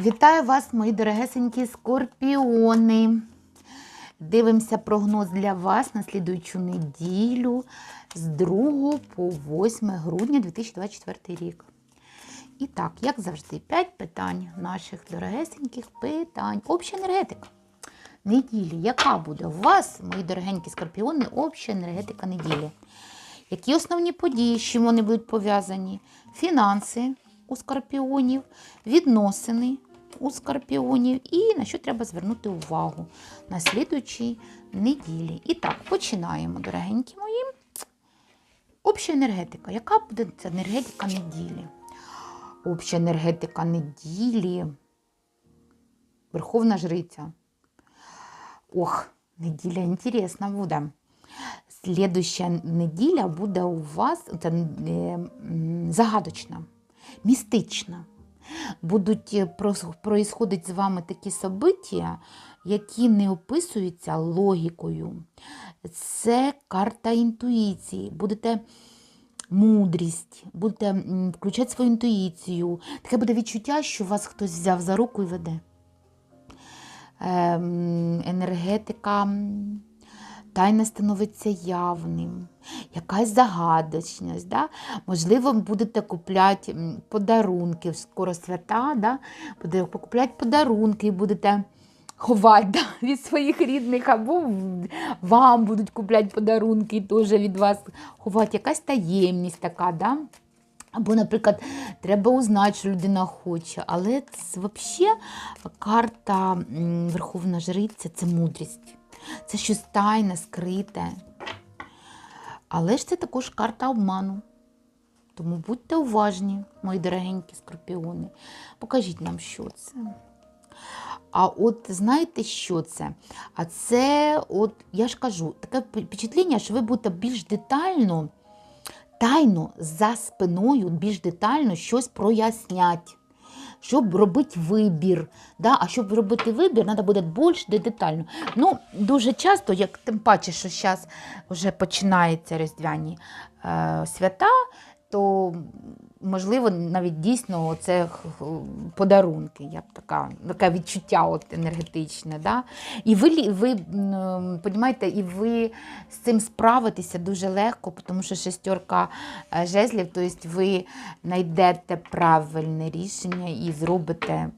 Вітаю вас, мої дорогесенькі скорпіони. Дивимося прогноз для вас на слідуючу неділю з 2 по 8 грудня 2024 рік. І так, як завжди, 5 питань наших дорогесеньких питань. Обща енергетика. Неділі. Яка буде у вас, мої дорогенькі скорпіони, обща енергетика неділі? Які основні події, з чим вони будуть пов'язані? Фінанси у скорпіонів, відносини у скорпіонів і на що треба звернути увагу на слідуючій неділі. І так, починаємо, дорогенькі мої. Обща енергетика. Яка буде енергетика неділі? Обща енергетика неділі. Верховна жриця. Ох, неділя інтересна буде. Слідуща неділя буде у вас загадочна, містична. Будуть е, происходить з вами такі события, які не описуються логікою. Це карта інтуїції. Будете мудрість, будете включати свою інтуїцію. Таке буде відчуття, що вас хтось взяв за руку і веде. Ем, енергетика м, тайне становиться явним, якась загадочність. Да? Можливо, будете купляти подарунки, скоро свята, да? будете покупляти подарунки і будете ховати да? від своїх рідних, або вам будуть купляти подарунки і теж від вас ховати. Якась таємність така. Да? Або, наприклад, треба узнати, що людина хоче. Але це взагалі карта Верховна Жриця це мудрість. Це щось тайне, скрите. Але ж це також карта обману. Тому будьте уважні, мої дорогенькі скорпіони. Покажіть нам, що це. А от знаєте, що це? А це, от, я ж кажу, таке впечатлення, що ви будете більш детально тайно за спиною більш детально щось прояснять, щоб робити вибір. Да? А щоб робити вибір, треба буде більш детально. Ну, дуже часто, як тим паче, що зараз вже починаються різдвяні е, свята, то можливо навіть дійсно це подарунки. Я б така, таке відчуття от енергетичне. Да? І ви, ви понімаєте, і ви з цим справитеся дуже легко, тому що шестерка е, жезлів, тобто ви знайдете правильне рішення і зробите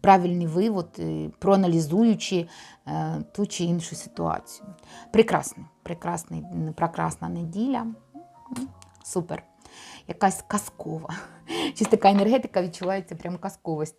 правильний вивод, е, проаналізуючи е, ту чи іншу ситуацію. Прекрасний, прекрасна неділя. Супер. Якась казкова. Щось така енергетика відчувається прям казковості.